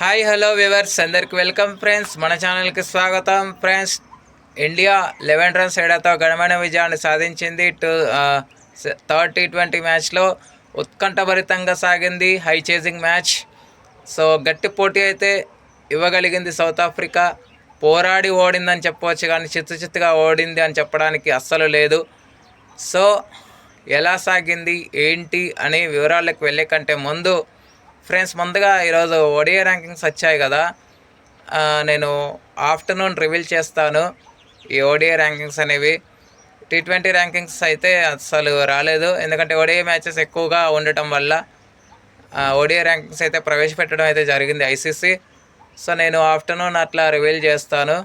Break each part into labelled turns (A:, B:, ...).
A: Hi hello viewers అందరికి welcome friends. మన ఛానల్కి స్వాగతం ఫ్రెండ్స్. ఇండియా లెవెన్ రన్స్ ఏడాతో ఘనమైన విజయాన్ని సాధించింది. టూ థర్డ్ టీ ట్వంటీ మ్యాచ్లో ఉత్కంఠభరితంగా సాగింది. High chasing match. సో గట్టి పోటీ అయితే ఇవ్వగలిగింది సౌత్ ఆఫ్రికా. పోరాడి ఓడిందని చెప్పవచ్చు కానీ చిత్తు చిత్తుగా ఓడింది అని చెప్పడానికి అస్సలు లేదు. సో ఎలా సాగింది ఏంటి అనే వివరాలకు వెళ్ళే కంటే ముందు ఫ్రెండ్స్ ముందుగా ఈరోజు ఒడియా ర్యాంకింగ్స్ వచ్చాయి కదా. నేను ఆఫ్టర్నూన్ రివీల్ చేస్తాను ఈ ఓడియా ర్యాంకింగ్స్ అనేవి. టీ ట్వంటీ ర్యాంకింగ్స్ అయితే అసలు రాలేదు. ఎందుకంటే ఓడియా మ్యాచెస్ ఎక్కువగా ఉండటం వల్ల ఓడియా ర్యాంకింగ్స్ అయితే ప్రవేశపెట్టడం అయితే జరిగింది ఐసీసీ. సో నేను ఆఫ్టర్నూన్ అట్లా రివీల్ చేస్తాను.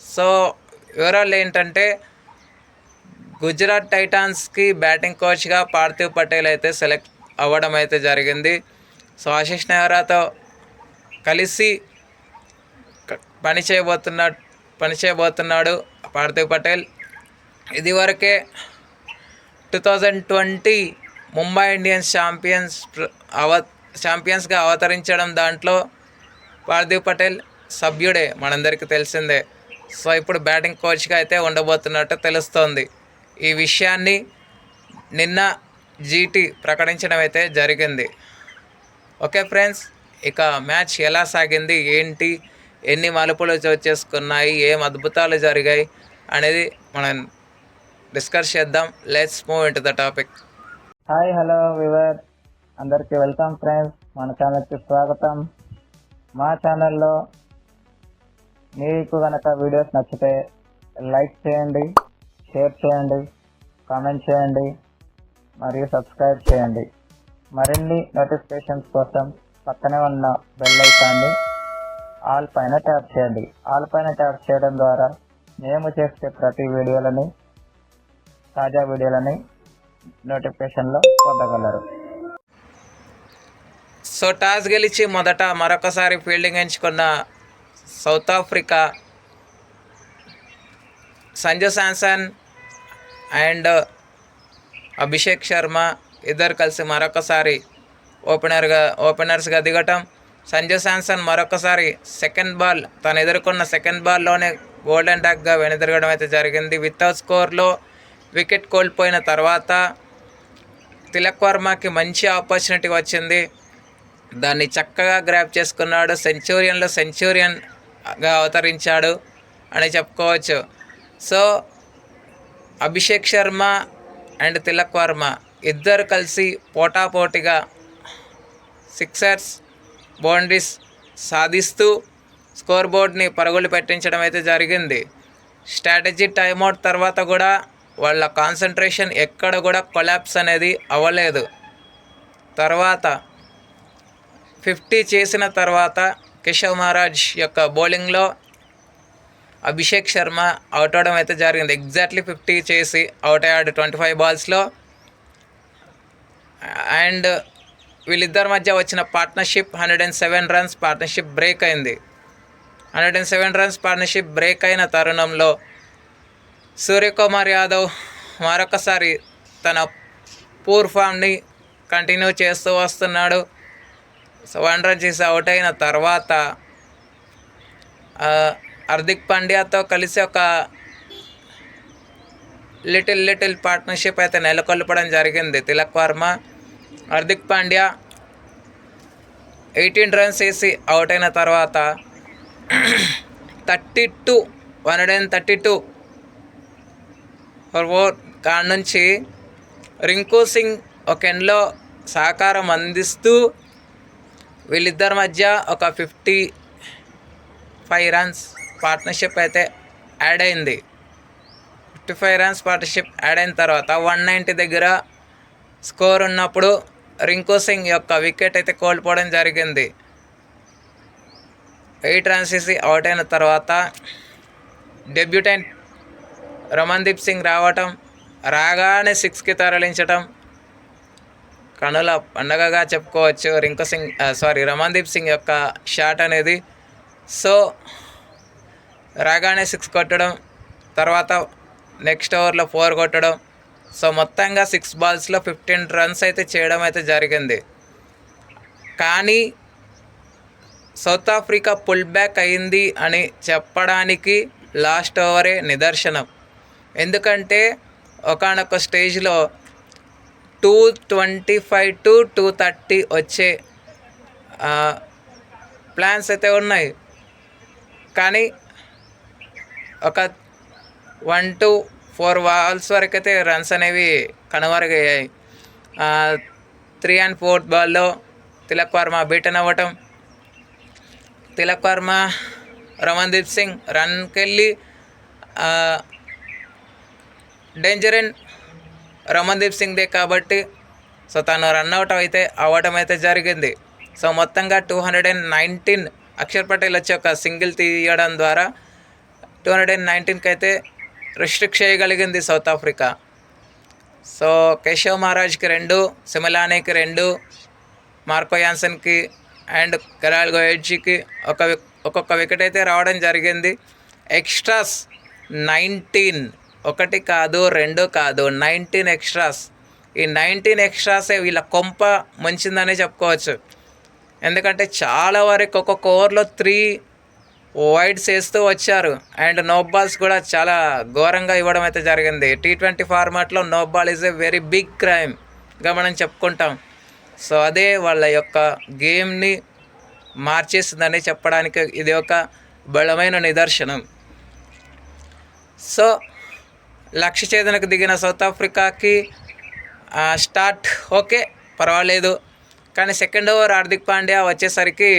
A: సో వివరాలు ఏంటంటే గుజరాత్ టైటాన్స్కి బ్యాటింగ్ కోచ్గా పార్థివ్ పటేల్ అయితే సెలెక్ట్ అవ్వడం అయితే జరిగింది. సో ఆశిష్ నెహ్రాతో కలిసి పని చేయబోతున్నా పని చేయబోతున్నాడు పార్థివ్ పటేల్. ఇదివరకే two thousand twenty Mumbai Indians champions అవ ఛాంపియన్స్గా అవతరించడం దాంట్లో పార్థివ్ పటేల్ సభ్యుడే మనందరికీ తెలిసిందే. సో ఇప్పుడు బ్యాటింగ్ కోచ్గా అయితే ఉండబోతున్నట్టు తెలుస్తోంది. ఈ విషయాన్ని నిన్న జీటీ ప్రకటించడం అయితే జరిగింది. ఓకే ఫ్రెండ్స్ ఇక మ్యాచ్ ఎలా సాగింది ఏంటి ఎన్ని మలుపులు చేసుకున్నాయి ఏం అద్భుతాలు జరిగాయి అనేది మనం డిస్కస్ చేద్దాం. Let's move in to the topic
B: hi hello viewer అందరికీ వెల్కమ్ ఫ్రెండ్స్. మన ఛానల్కి స్వాగతం. మా ఛానల్లో మీకు కనుక వీడియోస్ నచ్చితే లైక్ చేయండి షేర్ చేయండి కామెంట్ చేయండి మరియు సబ్స్క్రైబ్ చేయండి. మరిన్ని నోటిఫికేషన్స్ కోసం పక్కనే ఉన్న బెల్ ఐకాన్ని ఆల్ పైన ట్యాప్ చేయండి. ఆల్ పైన ట్యాప్ చేయడం ద్వారా మేము చేసే ప్రతి వీడియోలని తాజా వీడియోలని నోటిఫికేషన్లో పొందగలరు.
A: సో టాస్ గెలిచి మొదట మరొకసారి ఫీల్డింగ్ ఎంచుకున్న South Africa Sanju Samson and Abhishek Sharma ఇద్దరు కలిసి మరొకసారి ఓపెనర్గా ఓపెనర్స్గా దిగటం. సంజు శాంసన్ మరొకసారి సెకండ్ బాల్ తను ఎదుర్కొన్న సెకండ్ బాల్లోనే గోల్డెన్ డాక్గా వెనుదిరగడం అయితే జరిగింది. వితౌట్ స్కోర్లో వికెట్ కోల్పోయిన తర్వాత తిలక్ వర్మకి మంచి ఆపర్చునిటీ వచ్చింది. దాన్ని చక్కగా గ్రాప్ చేసుకున్నాడు. సెంచూరియన్లో సెంచూరియన్గా అవతరించాడు అని చెప్పుకోవచ్చు. సో అభిషేక్ శర్మ అండ్ తిలక్ వర్మ ఇద్దరు కలిసి పోటాపోటీగా సిక్సర్స్ బౌండరీస్ సాధిస్తూ స్కోర్ బోర్డ్ని పరుగులు పెట్టించడం అయితే జరిగింది. స్ట్రాటజీ టైమౌట్ తర్వాత కూడా వాళ్ళ కాన్సన్ట్రేషన్ ఎక్కడ కూడా కొలాప్స్ అనేది అవ్వలేదు. తర్వాత ఫిఫ్టీ చేసిన తర్వాత కిషవ్ మహారాజ్ యొక్క బౌలింగ్లో అభిషేక్ శర్మ అవుట్ అవడం అయితే జరిగింది. ఎగ్జాక్ట్లీ ఫిఫ్టీ చేసి అవుట్ అయ్యాడు ట్వంటీ ఫైవ్ బాల్స్లో. అండ్ వీళ్ళిద్దరి మధ్య వచ్చిన partnership hundred and seven runs partnership break అయింది. Hundred and seven runs partnership break అయిన తరుణంలో సూర్యకుమార్ యాదవ్ మరొకసారి తన పూర్ ఫామ్ని కంటిన్యూ చేస్తూ వస్తున్నాడు. వన్ రన్ చేసి అవుట్ అయిన తర్వాత హార్దిక్ పాండ్యాతో కలిసి ఒక లిటిల్ లిటిల్ పార్ట్నర్షిప్ అయితే నెలకొల్పడం జరిగింది. తిలక్ వర్మ హార్దిక్ పాండ్యా ఎయిటీన్ రన్స్ వేసి అవుట్ అయిన తర్వాత thirty two one hundred and thirty two four కాడ నుంచి రింకు సింగ్ ఒక ఎండ్లో సహకారం అందిస్తూ వీళ్ళిద్దరి మధ్య ఒక ఫిఫ్టీ ఫైవ్ రన్స్ పార్ట్నర్షిప్ అయితే యాడ్ అయింది. Fifty five runs partnership add అయిన తర్వాత వన్ నైంటీ దగ్గర స్కోర్ ఉన్నప్పుడు రింకు సింగ్ యొక్క వికెట్ అయితే కోల్పోవడం జరిగింది. ఎయిట్ రన్స్ వేసి అవుట్ అయిన తర్వాత డెబ్యూటెంట్ రమన్దీప్ సింగ్ రావటం రాగానే సిక్స్కి తరలించటం కనుల పండగగా చెప్పుకోవచ్చు. రింకు సింగ్ సారీ రమన్దీప్ సింగ్ యొక్క షాట్ అనేది. సో రాగానే సిక్స్ కొట్టడం తర్వాత నెక్స్ట్ ఓవర్లో ఫోర్ కొట్టడం సో మొత్తంగా సిక్స్ బాల్స్లో ఫిఫ్టీన్ రన్స్ అయితే చేయడం అయితే జరిగింది. కానీ సౌత్ ఆఫ్రికా పుల్ బ్యాక్ అయింది అని చెప్పడానికి లాస్ట్ ఓవరే నిదర్శనం. ఎందుకంటే ఒకనొక స్టేజ్లో two twenty five to two thirty వచ్చే ప్లాన్స్ అయితే ఉన్నాయి. కానీ ఒక వన్ టు ఫోర్ వాల్స్ వరకు అయితే రన్స్ అనేవి కనుమరుగయ్యాయి. త్రీ అండ్ ఫోర్త్ బాల్లో తిలక్ వర్మ బీటన్ అవ్వటం. తిలక్ వర్మ రమన్దీప్ సింగ్ రన్కి వెళ్ళి డేంజర్ అండ్ రమన్దీప్ సింగ్దే కాబట్టి సో తను రన్అట్ అయితే అవ్వటం అయితే జరిగింది. సో మొత్తంగా two hundred and nineteen Axar Patel వచ్చి ఒక సింగిల్ తీయడం ద్వారా టూ హండ్రెడ్ అండ్ నైన్టీన్కి అయితే రిస్ట్రిక్ట్ చేయగలిగింది సౌత్ ఆఫ్రికా. సో కేశవ్ మహారాజ్కి రెండు సిమలానీకి రెండు మార్కో యాన్సన్కి అండ్ కెరాల్ గోయడ్జీకి ఒక విక్- ఒక్కొక్క వికెట్ అయితే రావడం జరిగింది. ఎక్స్ట్రాస్ నైన్టీన్ ఒకటి కాదు రెండు కాదు నైన్టీన్ ఎక్స్ట్రాస్. ఈ నైన్టీన్ ఎక్స్ట్రాసే వీళ్ళ కొంప ముంచిందనే చెప్పుకోవచ్చు. ఎందుకంటే చాలా వరకు ఒక్కొక్క ఓవర్లో త్రీ వైడ్ చేస్తూ వచ్చారు. అండ్ నో బాల్స్ కూడా చాలా ఘోరంగా ఇవ్వడం అయితే జరిగింది. టీ ట్వంటీ ఫార్మాట్లో no ball is a very big క్రైమ్గా మనం చెప్పుకుంటాం. సో అదే వాళ్ళ యొక్క గేమ్ని మార్చేసిందని చెప్పడానికి ఇది ఒక బలమైన నిదర్శనం. సో లక్ష్య ఛేదనకు దిగిన సౌత్ ఆఫ్రికాకి స్టార్ట్ ఓకే పర్వాలేదు. కానీ సెకండ్ ఓవర్ హార్దిక్ పాండ్యా వచ్చేసరికి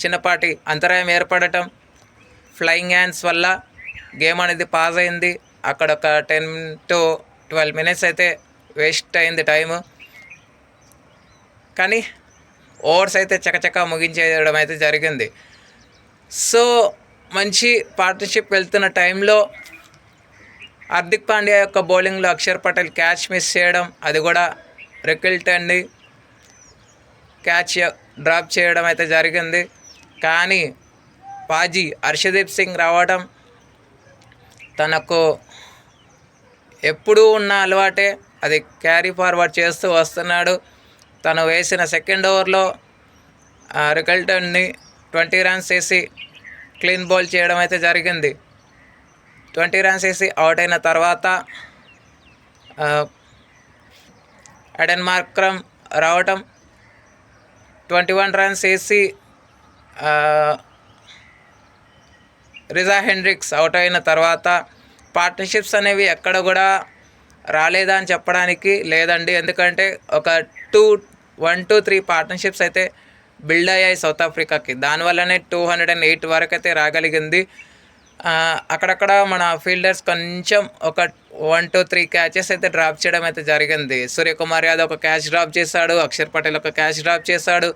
A: చిన్నపాటి అంతరాయం ఏర్పడటం ఫ్లయింగ్ హ్యాండ్స్ వల్ల గేమ్ అనేది పాజ్ అయింది. అక్కడ ఒక టెన్ టు ట్వెల్వ్ మినిట్స్ అయితే వేస్ట్ అయింది టైము కానీ ఓవర్స్ అయితే చకచకా ముగించేయడం అయితే జరిగింది. సో మంచి పార్ట్నర్షిప్ వెళ్తున్న టైంలో హార్దిక్ పాండ్యా యొక్క బౌలింగ్లో అక్షర్ పటేల్ క్యాచ్ మిస్ చేయడం అది కూడా రికిల్టన్ని క్యాచ్ డ్రాప్ చేయడం అయితే జరిగింది. కానీ పాజీ హర్షదీప్ సింగ్ రావడం తనకు ఎప్పుడూ ఉన్న అలవాటే. అది క్యారీ ఫార్వర్డ్ చేస్తూ వస్తున్నాడు. తను వేసిన సెకండ్ ఓవర్లో రికల్టన్ని ట్వంటీ రన్స్ వేసి క్లీన్ బౌల్ చేయడం అయితే జరిగింది. ట్వంటీ రన్స్ వేసి అవుట్ అయిన తర్వాత అడెన్ మార్క్రమ్ రావటం ట్వంటీ వన్ రన్స్ వేసి రిజా హెండ్రిక్స్ అవుట్ అయిన తర్వాత పార్ట్నర్షిప్స్ అనేవి ఎక్కడ కూడా రాలేదా అని చెప్పడానికి లేదండి. ఎందుకంటే ఒక two one two three partnerships అయితే బిల్డ్ అయ్యాయి సౌత్ ఆఫ్రికాకి. దానివల్లనే టూ హండ్రెడ్ అండ్ ఎయిట్ వరకు అయితే రాగలిగింది. అక్కడక్కడ మన ఫీల్డర్స్ కొంచెం ఒక వన్ టూ త్రీ క్యాచెస్ అయితే డ్రాప్ చేయడం అయితే జరిగింది. సూర్యకుమార్ యాదవ్ ఒక క్యాచ్ డ్రాప్ చేశాడు అక్షర్ పటేల్ ఒక క్యాచ్ డ్రాప్ చేశాడు.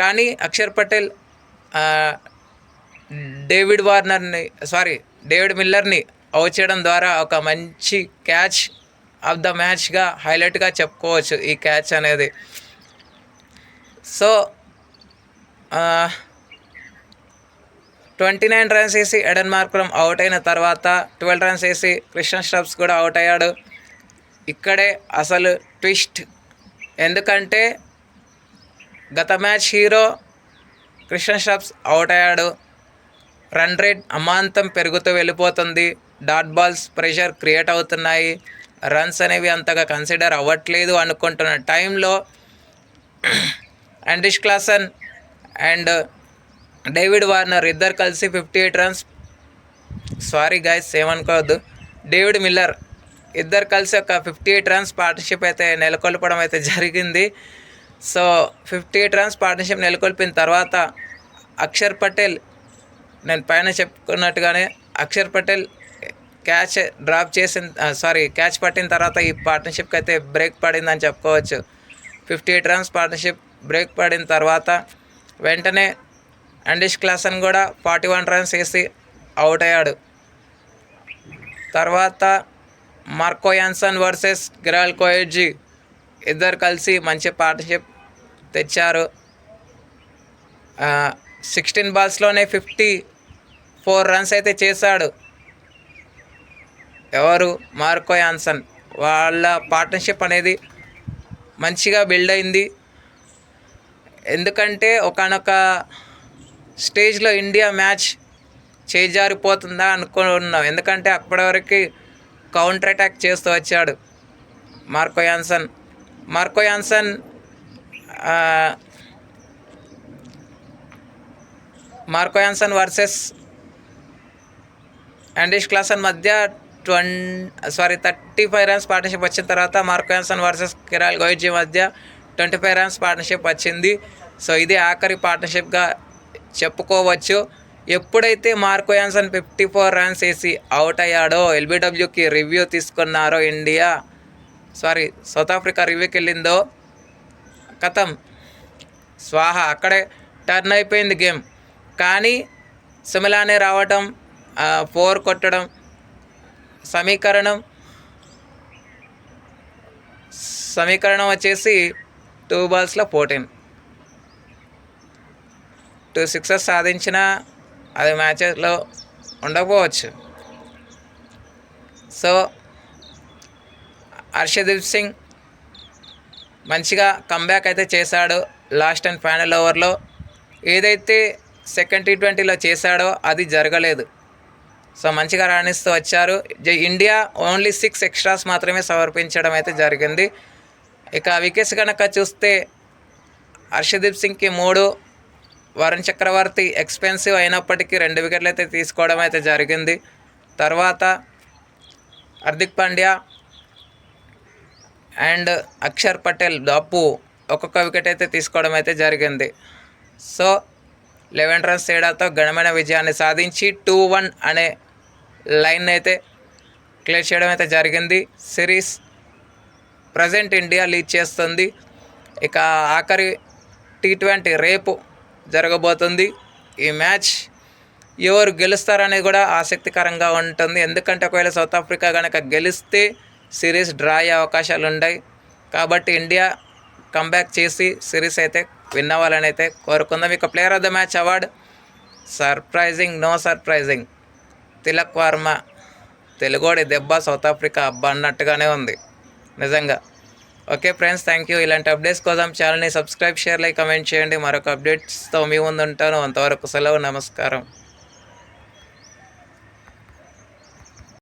A: కానీ అక్షర్ పటేల్ డేవిడ్ వార్నర్ని సారీ డేవిడ్ మిల్లర్ని అవుట్ చేయడం ద్వారా ఒక మంచి క్యాచ్ ఆఫ్ ద మ్యాచ్గా హైలైట్గా చెప్పుకోవచ్చు ఈ క్యాచ్ అనేది. సో ట్వంటీ నైన్ రన్స్ వేసి ఎడన్ మార్కులం అవుట్ అయిన తర్వాత ట్వెల్వ్ రన్స్ వేసి క్రిస్టియన్ స్టబ్స్ కూడా అవుట్ అయ్యాడు. ఇక్కడే అసలు ట్విస్ట్ ఎందుకంటే గత మ్యాచ్ హీరో కృష్ణ షాప్స్ అవుట్ అయ్యాడు. రన్ రేట్ అమాంతం పెరుగుతూ వెళ్ళిపోతుంది. డాట్ బాల్స్ ప్రెషర్ క్రియేట్ అవుతున్నాయి. రన్స్ అనేవి అంతగా కన్సిడర్ అవ్వట్లేదు అనుకుంటున్న టైంలో అండిష్ క్లాసన్ అండ్ డేవిడ్ వార్నర్ ఇద్దరు కలిసి fifty eight runs. Sorry guys ఏమనుకోవద్దు. డేవిడ్ మిల్లర్ ఇద్దరు కలిసి ఒక ఫిఫ్టీ ఎయిట్ రన్స్ పార్ట్నర్షిప్ అయితే నెలకొల్పడం అయితే జరిగింది. So fifty eight runs partnership నెలకొల్పిన తర్వాత అక్షర్ పటేల్ నేను పైన చెప్పుకున్నట్టుగానే అక్షర్ పటేల్ క్యాచ్ డ్రాప్ చేసిన సారీ క్యాచ్ పట్టిన తర్వాత ఈ పార్ట్నర్షిప్కి అయితే బ్రేక్ పడిందని చెప్పుకోవచ్చు. Fifty eight runs partnership break పడిన తర్వాత వెంటనే అండిష్ క్లాసన్ కూడా ఫార్టీ వన్ రన్స్ వేసి అవుట్ అయ్యాడు. తర్వాత మార్కో యాన్సన్ వర్సెస్ గిరాల్ కోయడ్జీ ఇద్దరు కలిసి మంచి పార్ట్నర్షిప్ తెచ్చారు. సిక్స్టీన్ బాల్స్లోనే ఫిఫ్టీ ఫోర్ రన్స్ అయితే చేశాడు. ఎవరు? Marco Jansen. వాళ్ళ పార్ట్నర్షిప్ అనేది మంచిగా బిల్డ్ అయింది. ఎందుకంటే ఒకనొక స్టేజ్లో ఇండియా మ్యాచ్ చేజారిపోతుందా అనుకున్నాం. ఎందుకంటే అప్పటి వరకు కౌంటర్ అటాక్ చేస్తూ వచ్చాడు Marco Jansen. Marco Jansen Marco Jansen versus అండిష్ Klaasen మధ్య ట్వం sorry thirty five runs partnership వచ్చిన తర్వాత మార్కో యాన్సన్ వర్సెస్ కిరాల్ గోయిజీ మధ్య ట్వంటీ ఫైవ్ రన్స్ పార్ట్నర్షిప్ వచ్చింది. సో ఇది ఆఖరి పార్ట్నర్షిప్గా చెప్పుకోవచ్చు. ఎప్పుడైతే Marco Jansen fifty four runs వేసి అవుట్ అయ్యాడో ఎల్బిడబ్ల్యూకి రివ్యూ తీసుకున్నారో ఇండియా. సారీ సౌత్ ఆఫ్రికా రివ్యూకి వెళ్ళిందో? కథం. స్వాహ అక్కడే టర్న్ అయిపోయింది గేమ్. కానీ సిమిలానే రావటం ఫోర్ కొట్టడం సమీకరణం సమీకరణం వచ్చేసి టూ బాల్స్లో ఫోర్టీన్ టూ సిక్సెస్ సాధించిన అది మ్యాచెస్లో ఉండకపోవచ్చు. సో హర్షదీప్ సింగ్ మంచిగా కంబ్యాక్ అయితే చేశాడు లాస్ట్ అండ్ ఫైనల్ ఓవర్లో ఏదైతే సెకండ్ టీ ట్వంటీలో చేశాడో అది జరగలేదు. సో మంచిగా రాణిస్తూ వచ్చారు. ఇండియా ఓన్లీ సిక్స్ ఎక్స్ట్రాస్ మాత్రమే సమర్పించడం అయితే జరిగింది. ఇక వికెట్స్ కనుక చూస్తే హర్షదీప్ సింగ్కి మూడు వరుణ్ చక్రవర్తి ఎక్స్పెన్సివ్ అయినప్పటికీ రెండు వికెట్లు అయితే తీసుకోవడం అయితే జరిగింది. తర్వాత హార్దిక్ పాండ్యా అండ్ అక్షర్ పటేల్ దాపు ఒక్కొక్క వికెట్ అయితే తీసుకోవడం అయితే జరిగింది. సో లెవెన్ రన్స్ తేడాతో ఘనమైన విజయాన్ని సాధించి టూ వన్ అనే లైన్ అయితే క్లియర్ చేయడం అయితే జరిగింది. సిరీస్ ప్రజెంట్ ఇండియా లీడ్ చేస్తుంది. ఇక ఆఖరి టీ ట్వంటీ రేపు జరగబోతుంది. ఈ మ్యాచ్ ఎవరు గెలుస్తారనేది కూడా ఆసక్తికరంగా ఉంటుంది. ఎందుకంటే ఒకవేళ సౌత్ ఆఫ్రికా కనుక గెలిస్తే సిరీస్ డ్రా అయ్యే అవకాశాలు ఉన్నాయి కాబట్టి ఇండియా కంబ్యాక్ చేసి సిరీస్ అయితే విన్ అవ్వాలని అయితే కోరుకుందాం. ఇక player of the match award. Surprising no surprising. Tilak Varma తెలుగోడి దెబ్బ సౌత్ ఆఫ్రికా అబ్బా అన్నట్టుగానే ఉంది. నిజంగా. ఓకే ఫ్రెండ్స్ థ్యాంక్ యూ ఇలాంటి అప్డేట్స్ కోసం ఛానల్ని సబ్స్క్రైబ్ షేర్ లైక్ కమెంట్ చేయండి. మరొక అప్డేట్స్తో మీ ముందు ఉంటాను అంతవరకు సెలవు నమస్కారం.